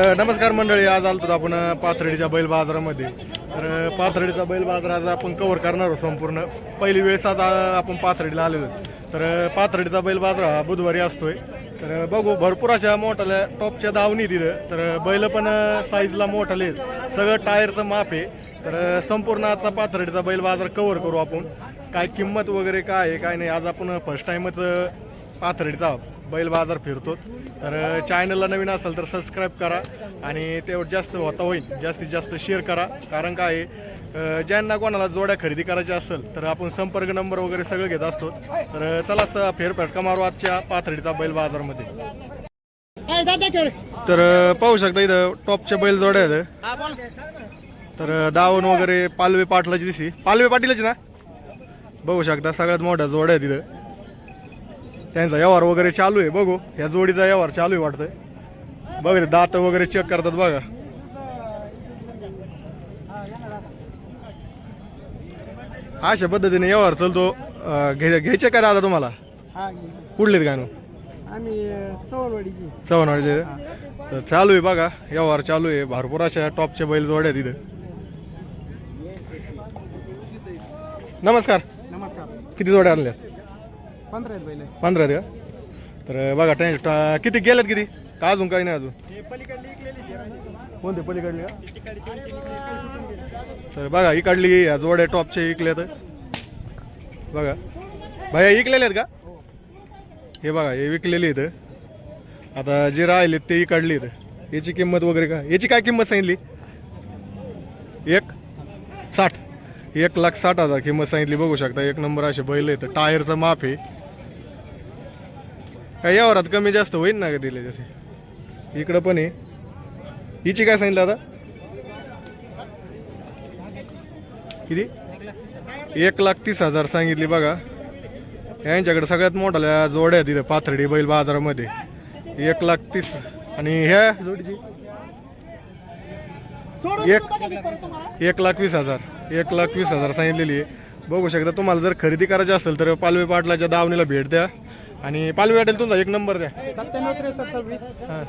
नमस्कार मंडळी आज आलतो आपण पाथर्डीच्या बैल बाजारामध्ये. तर पाथर्डीचा बैल बाजार आज आपण कव्हर करणार आहोत संपूर्ण. पहिली वेळेस आज आपण पाथर्डीला आलेलो तर पाथर्डीचा बैल बाजार हा बुधवारी असतोय. तर बघू भरपूर अशा मोठ्या टॉपच्या दावणी तिथं तर बैल पण साईजला मोठाले आहेत. सगळं टायरचं माप आहे. तर संपूर्ण आजचा पाथर्डीचा बैल बाजार कव्हर करू आपण. काय किंमत वगैरे काय आहे काय नाही आज आपण फर्स्ट टाईमच पाथर्डीचा बैल बाजार फिरतो. तर चॅनलला नवीन असेल तर सबस्क्राईब करा आणि तेवढं जास्त होता होईल. जास्तीत जास्त शेअर करा. कारण काय ज्यांना कोणाला जोड्या खरेदी करायच्या असेल तर आपण संपर्क नंबर वगैरे सगळं घेत असतो. तर चलाच फेरफटका मारू आजच्या पाथर्डीचा बैल बाजारमध्ये. तर पाहू शकता इथं टॉपचे बैल जोड्या आहेत. तर दावण वगैरे पालवे पाटलाची दिसी पालवे पाटीलच ना? बघू शकता सगळ्यात मोठ्या जोड्या आहेत तिथं त्यांचा व्यवहार वगैरे चालू आहे बघू. ह्या जोडीचा व्यवहार चालू आहे वाटतंय. बघ रे, दात वगैरे चेक करतात बघा. अशा पद्धतीने व्यवहार चालतो. घ्यायचे का दादा तुम्हाला? हा कुठलेत गाणं? चव्हाणवाडीचे. तर चालू आहे बघा. व्यवहार चालू आहे. भरपूर अशा टॉपच्या बैल जोड्या तिथं नमस्कार. नमस्कार. किती जोड्या आणल्या पंधरा आहेत पहिले. पंधरा आहेत का? तर बघा टेन्शन किती गेल्यात किती? का अजून काही नाही अजून? हे कोणते पलीकडले? का तर बघा इकडली या जोड्या टॉपचे इकले तर बघा. भैया इकलेले आहेत का? हे बघा हे विकलेले इथं. आता जे राहिले ते इकडले इथं याची किंमत वगैरे का याची काय किंमत सांगितली? एक? साठ. एक लाख साठ हजार किंमत सांगितली बघू शकता. एक नंबर असे बैल येतं टायरचं माप आहे काय यावरात कमी जास्त होईल ना का दिले जसे. इकडं पण आहे. हिची काय सांगितलं आता? किती? एक लाख तीस हजार सांगितली बघा. यांच्याकडे सगळ्यात मोठ्या जोड्या तिथं पाथर्डी बैल बाजारामध्ये. एक लाख तीस आणि ह्या जोडीची एक एक लाख वीस हजार. एक लाख वीस हजार सांगितलेली आहे. बघू शकता तुम्हाला जर खरेदी करायची असेल तर पालवे पाटलाच्या दावणीला भेट द्या. आणि पालवे पाटील तुमचा एक नंबर द्या. सत्त्याण्णव त्रेसष्ट सव्वीस. हां.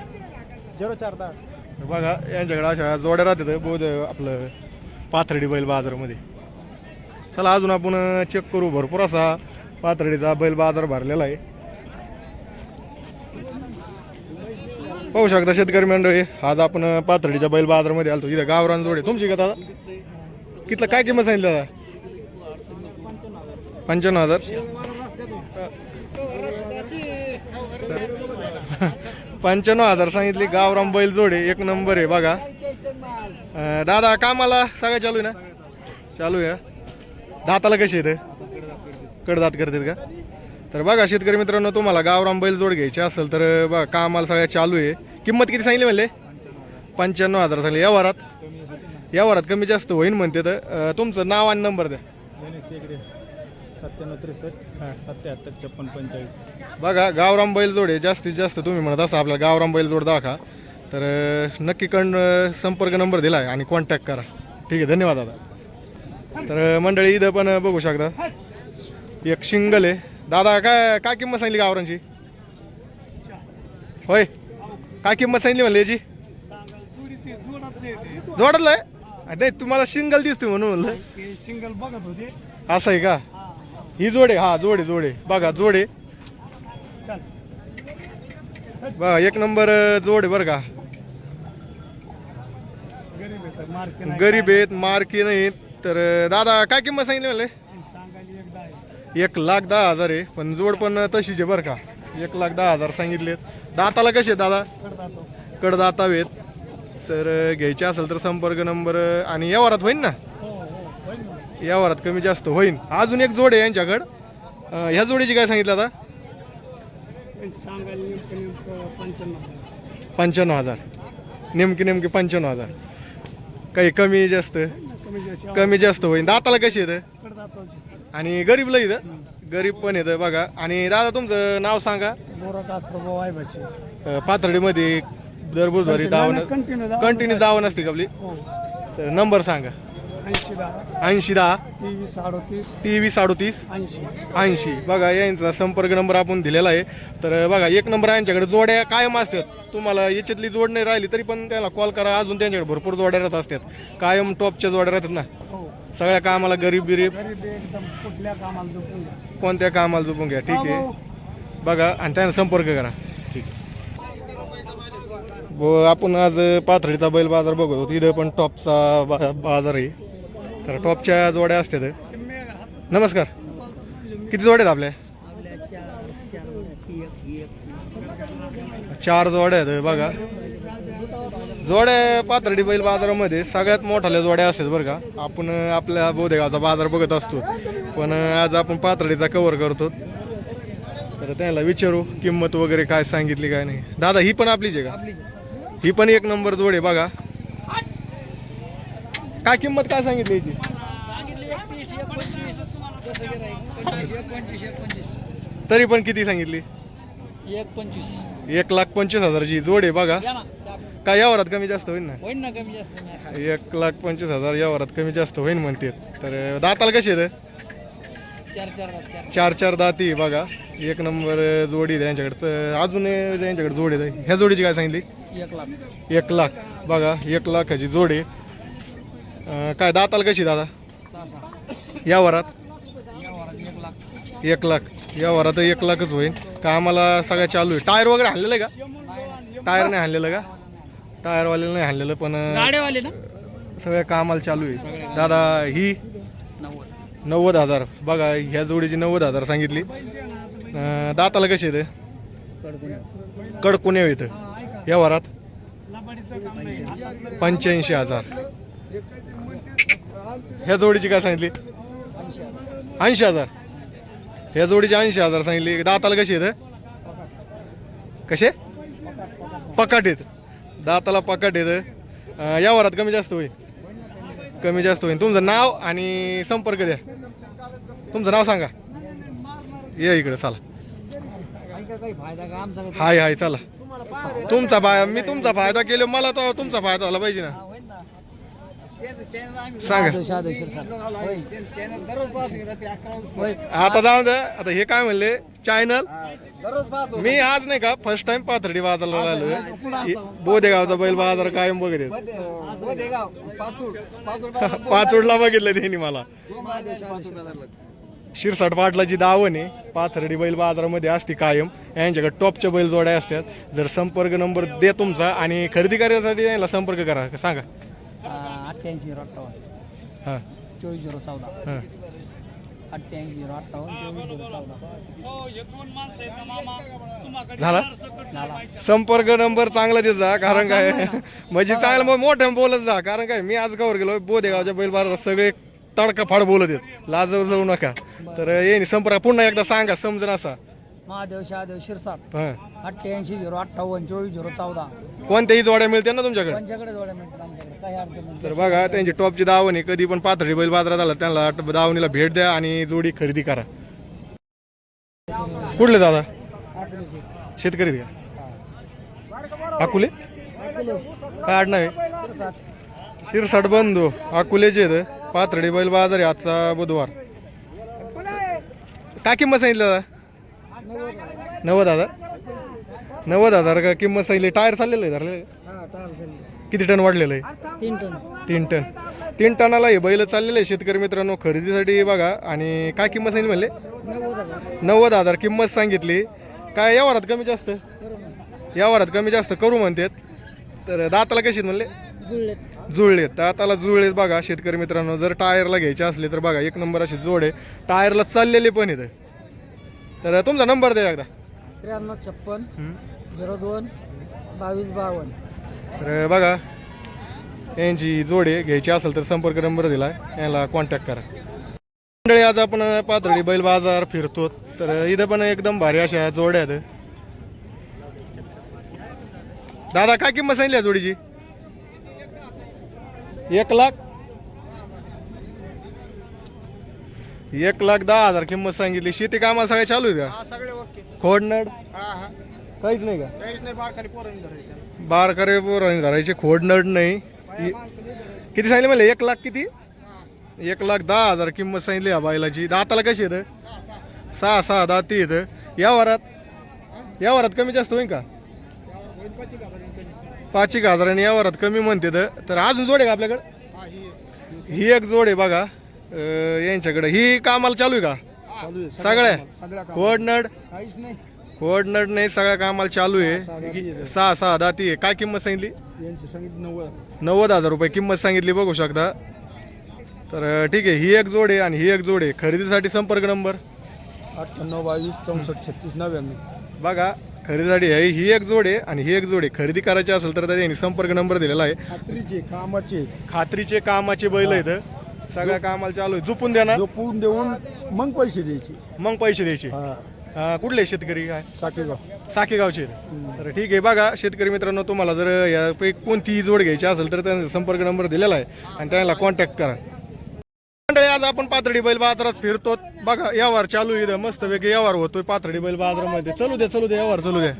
झिरो चार दहा. बघा यांच्याकडे अशा जोड्या राहतात बोध आपलं पाथर्डी बैल बाजारामध्ये. चला अजून आपण चेक करू. भरपूर असा पाथर्डीचा बैल बाजार भरलेला आहे. पाहू शकता शेतकरी मंडळी आज आपण पाथर्डीच्या बैल बाजारामध्ये आलतो. इथं गावरान जोडे. तुमची का दादा? कितलं काय किंमत सांगितलं दादा? पंच्याण्णव हजार. पंच्याण्णव हजार सांगितली गावराम बैल जोडे एक नंबर आहे बघा. दादा कामाला सगळं चालू आहे ना? चालू आहे दाताला कशी येते कडदात करतात का? तर बघा शेतकरी मित्रांनो तुम्हाला गावराम बैल जोड घ्यायचे असेल तर बघा कामाला सगळ्या चालू आहे. किंमत किती सांगितली म्हणले? पंच्याण्णव हजार सांगले या वरात? या वरात कमी जास्त होईन म्हणते तर तुमचं नाव आणि नंबर द्या. सत्त्याण्णव त्रेसष्ट सत्याहत्तर छप्पन पंचेचाळीस. बघा गावराम बैल जोड आहे जास्तीत जास्त तुम्ही म्हणत असा आपला गावराम बैल जोड दाखा तर अं, नक्की कण संपर्क नंबर दिला आहे आणि कॉन्टॅक्ट करा. ठीक आहे धन्यवाद दादा. तर अं, मंडळी इथं पण बघू शकता. एक शिंगल आहे. दादा काय काय किंमत सांगली गावरांची होय. काय किंमत सांगली म्हणली याची? जोडलं आहे. नाही तुम्हाला सिंगल दिसते म्हणून म्हणलं. सिंगल बघत होते. असं आहे का? ही जोडे हा जोडे जोडे. बघा जोडे. बघा एक नंबर जोड बरं का. गरीब आहेत मार्की नाहीत. तर दादा काय किंमत सांगितली आहे. एक लाख दहा हजार आहे पण जोड पण तशीच आहे बरं का. एक लाख दहा हजार सांगितलेत. दाताला कसे दादा? करतो कडदाता आहेत. तर घ्यायचे असेल तर संपर्क नंबर आणि व्यवहारात होईन होईल ना. व्यवहारात कमी जास्त होईन. अजून एक जोड आहे यांच्याकडं. ह्या जोडीची काय सांगितलं आता? पंच्याण्णव हजार. नेमकी नेमकी पंच्याण्णव हजार. काही कमी जास्त? कमी जास्त. होईन. दाताला कशी येतं आणि गरीबला इथं गरीब पण येतं बघा. आणि दादा तुमचं नाव सांगा. पाथर्डीमध्ये दर बुधवारी दावण कंटिन्यू कंटिन्यू दावण असते का आपली? हो. तर नंबर सांगा. ऐंशी दहा ऐंशी दहा तेवीस अडतीस तेवीस अडतीस ऐंशी. ऐंशी. बघा यांचा संपर्क नंबर आपण दिलेला आहे. तर बघा एक नंबर यांच्याकडे. जोड्या कायम असतात. तुम्हाला याच्यातली जोड नाही राहिली तरी पण त्याला कॉल करा. अजून त्यांच्याकडे भरपूर जोड्या राहत असतात. कायम टॉपच्या जोड्या राहतात ना. हो. सगळ्या कामाला गरीब बिरीब. एकदम कुठल्या कामाला झोपून द्या कोणत्या कामाला झोपून घ्या. ठीक आहे. बघा आणि त्यांना संपर्क करा. ठीक व आपण आज पाथर्डीचा बैल बाजार बघत होतो. इथं पण टॉपचा बा- बाजार आहे. तर टॉपच्या जोड्या असतात नमस्कार. किती जोड्या आहेत आपल्या चार जोड्या आहेत बघा. जोड्या पाथर्डी बैल बाजारामध्ये सगळ्यात मोठाल्या जोड्या असतात बरं का. आपण आपल्या बोधेगावचा बाजार बघत असतो. पण आज आपण पाथर्डीचा कव्हर करतो. तर त्याला विचारू किंमत वगैरे काय सांगितली काय नाही. दादा ही पण आपलीच आहे का? ही पण एक नंबर जोड आहे बघा. काय किंमत काय सांगितली याची? सांगितले एकतीस एक पंचवीस कसं गिराईक पंचवीस एक पंचवीस एक पंचवीस तरी पण किती सांगितली? एक पंचवीस एक लाख पंचवीस हजाराची जोड आहे बघा. या ना चार. काय या वरात कमी जास्त होईल ना? होईन ना कमी जास्त नाही एक लाख पंचवीस हजार या वरात कमी जास्त होईल म्हणते तर दाताला कशी आहेत? चार चार चार. चार चार दाती आहे बघा. एक नंबर जोडी आहे त्यांच्याकडे अजून त्यांच्याकडे जोडी आहे. ह्या जोडीची काय सांगितली? एक लाख. एक लाख. बघा एक लाखाची जोडी आहे. अं, काय दाताला कशी दादा? सहा सहा या वरात? या वरात एक लाख. एक लाख या वरात एक लाखच होईल का आम्हाला सगळ्या चालू आहे. टायर वगैरे हाणलेलं आहे का? टायर नाही हाणलेलं का? टायरवाल्याला नाही हाणलेलं पण अं, गाड्यावाले ना? सगळ्या कामाला चालू आहे. दादा ही नव्वद नव्वद हजार. बघा ह्या जोडीची नव्वद हजार सांगितली. अं, दाताला कशी येते कडकुण्या येतं या वरात? पंच्याऐंशी हजार. ह्या जोडीची काय सांगितली? ऐंशी हजार. ह्या जोडीची ऐंशी हजार सांगितली. दाताला कशी आहेत कसे? पकाट आहेत दाताला पकाट आहेत या वरात कमी जास्त होईल. कमी जास्त होईल. तुमचं नाव आणि संपर्क द्या. तुमचं नाव सांगा. या इकडे चला. हाय हाय चला. तुमचा फायदा मी तुमचा फायदा केला मला तर तुमचा फायदा झाला पाहिजे ना होईन ना सांगा शहादो शिरसाट होय आता जाऊ द्या आता हे काय म्हणले? चॅनल मी आज नाही का फर्स्ट टाइम पाथर्डी बाजारला आलोय. बोदेगावचा बैल बाजार कायम बघत आहेत. पाचोडला बघितलं त्यांनी मला. शिरसाट पाटलाची दावण आहे. पाथर्डी बैल बाजारामध्ये असते कायम. यांच्याकडे टॉपच्या बैल जोड्या असतात. जर संपर्क नंबर दे तुमचा आणि खरेदी करण्यासाठी यांना संपर्क करा. सांगा. अठ्ठ्याऐंशी झिरो अठ्ठावन्न हां. चोवीस झिरो चौदा. हां. अठ्ठ्याऐंशी झिरो अठ्ठावन्न चोवीस झिरो चौदा. झाला? झाला. संपर्क नंबर चांगला देत जा कारण काय? म्हणजे चांगलं मग मोठ्या बोलत जा कारण काय? मी आज कवर गेलो बोदेगावच्या बैल बाजारात सगळे तडका फाड बोलत आहेत. लाजवर जाऊ नका. तर ये संपर्क पुन्हा एकदा सांगा समजून असा. महादेव शहादेव शिरसाट. हां. अठ्ठ्याऐंशी झिरो अठ्ठावन्न चोवीस झिरो चौदा. कोणत्याही जोड्या मिळते ना तुमच्याकडे? जोड्या मिळतात आमच्याकडे? काही अडचण नाही. तर बघा त्यांची टॉपची दावणी कधी पण पाथर्डी बैल बाजारात आला त्यांना दावणीला भेट द्या आणि जोडी खरेदी करा. कुठले दादा. शेतकरी हा. का? अकुले. काय आडनाव आहे? शिरसाट शिरसाट बंधू अकुलेचे आहेत. पाथर्डी बैल बाजार आहे आजचा बुधवार. काय किंमत सांगितलं दादा? नव्वद हजार? नव्वद हजार का किंमत सांगितली? टायर चाललेलं आहे धरलेलं आहे? किती टन वाढलेलं आहे? तीन टन. तीन टन. तीन टनाला हे बैल चाललेले आहे शेतकरी मित्रांनो खरेदीसाठी बघा. आणि काय किंमत सांगितली म्हणले? नव्वद हजार. नव्वद हजार किंमत सांगितली. काय या वरात कमी जास्त? या वरात कमी जास्त करू म्हणतात. तर दाताला कशी आहेत म्हणले? जुळलेत. जुळलेत. दाताला जुळलेत बघा शेतकरी मित्रांनो. जर टायरला घ्यायचे असले तर बघा एक नंबर अशी जोड आहे. टायरला चाललेले पण आहेत तर तुमचा नंबर द्या एकदा. त्र्याण्णव छप्पन. झिरो दोन बावीस बावन्न तर बघा यांची जोड घ्यायची असेल तर संपर्क नंबर दिला याला कॉन्टॅक्ट करा. मंडळी आज आपण पाथर्डी बैल बाजार फिरतो. तर इथं पण एकदम भारी अशा जोड्या आहेत. दादा काय किंमत सांगितली या जोडीची? एक लाख एक लाख दहा हजार किंमत सांगितली. शेती कामाला सगळ्या चालू आहे का? सगळे ओके. खोडनड? हा हा. काहीच नाही का? काहीच नाही बारकाली पोरं धरायचं बार करे पोरांनी धरायचे खोड नड नाही इ- किती सांगितले म्हणले? एक लाख किती? एक लाख दहा हजार किंमत सांगितली या बैलाची दाताला कशी येतं सहा सहा. दाती येतं या वरात? या वरात कमी जास्त होईल का? पाच एक हजारांनी या वरात कमी म्हणते तर. अजून जोड आहे का आपल्याकडे? ही एक जोड आहे बघा. यांच्याकडे. ही कामाला चालू आहे का? सगळ्या कोडनड काहीच नाही. कोडनड नाही सगळ्या कामाला चालू आहे. सहा सहा दाती आहे. काय किंमत सांगितली? नव्वद नव्वद हजार रुपये किंमत सांगितली बघू शकता. तर ठीक आहे ही एक जोड आहे आणि ही एक जोड आहे. खरेदीसाठी संपर्क नंबर? अठ्ठ्याण्णव बावीस चौसष्ट छत्तीस नव्याण्णव. बघा खरेदीसाठी आहे. ही एक जोड आहे आणि ही एक जोड आहे. खरेदी करायची असेल तर त्यांनी संपर्क नंबर दिलेला आहे. खात्रीचे कामाचे. खात्रीचे कामाचे बैल आहेत. सगळ्या कामाला चालू आहे. झुपून देणार? झोपून देऊन मग पैसे द्यायचे. मग पैसे द्यायचे. हा. अं, कुठले शेतकरी काय? साकेगाव. साखे गावचे आहेत. तर ठीक आहे बघा शेतकरी मित्रांनो तुम्हाला जर यापैकी कोणतीही जोड घ्यायची असेल तर त्यांचा संपर्क नंबर दिलेला आहे आणि त्यांना कॉन्टॅक्ट करा. मंडळी आज आपण पाथर्डी बैल बाजारात फिरतो. बघा व्यवहार चालू आहे इथं. मस्त वेगळे व्यवहार होतोय पाथर्डी बैल बाजारामध्ये. चलू द्या चलू द्या व्यवहार चलू द्या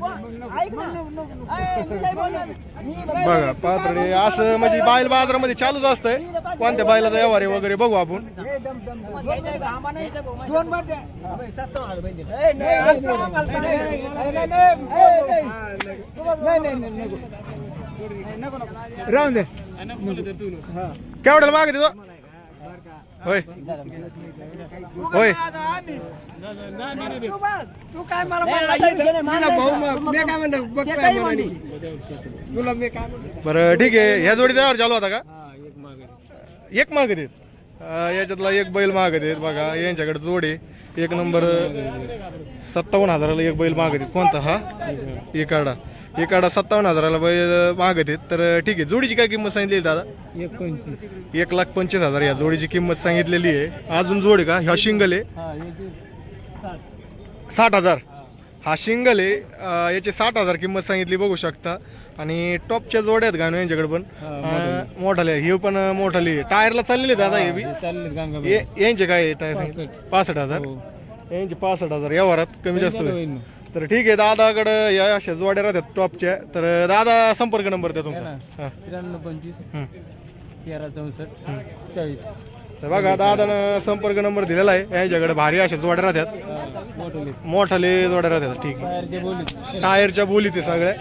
बघा पाथर्डी असं म्हणजे बैल बाजारामध्ये चालूच असतंय. कोणत्या बैलाचा व्यवहार आहे वगैरे बघू आपण. राहून दे. केवढ्याला मागे देतो? होय. होय. तू काय मला बरं ठीक आहे. ह्या जोडी त्यावर चालू होता का? एक माग देत. याच्यातला एक बैल माग देत बघा यांच्याकडे जोड. आहे एक नंबर सत्तावन्न हजाराला एक बैल मागत आहेत. कोणता हा? एकाडा. एकाडा सत्तावन्न हजाराला बैल मागत आहेत. तर ठीक आहे. जोडीची काय किंमत सांगितली दादा? एक पंचवीस एक लाख पंचवीस हजार या जोडीची किंमत सांगितलेली आहे. अजून जोड का? ह्या शिंगल आहे. साठ हजार. हा शिंगल आहे. याची साठ हजार किंमत सांगितली बघू शकता. आणि टॉपच्या जोड्या आहेत गाणं यांच्याकडे पण. मोठाले. हे पण मोठाले. टायरला चाललेले दादा हे बी. ये- यांचे काय आहे टायर? पासष्ट. पासष्ट हजार. हो. यांचे पासष्ट हजार व्यवहारात कमी जास्त होईल. तर ठीक आहे दादाकडं या अशा जोड्या राहतात टॉपच्या. तर दादा संपर्क नंबर द्या तुमचा. हा. त्र्याण्णव पंचवीस. तेरा चौसष्ट. चाळीस. तर बघा दादानं संपर्क नंबर दिलेला आहे. यांच्याकडे भारी अशा जोड्या राहतात. मोठे मोठाले जोड्या राहतात ठीक आहे. बोलीत. टायरच्या बोली ते सगळ्या.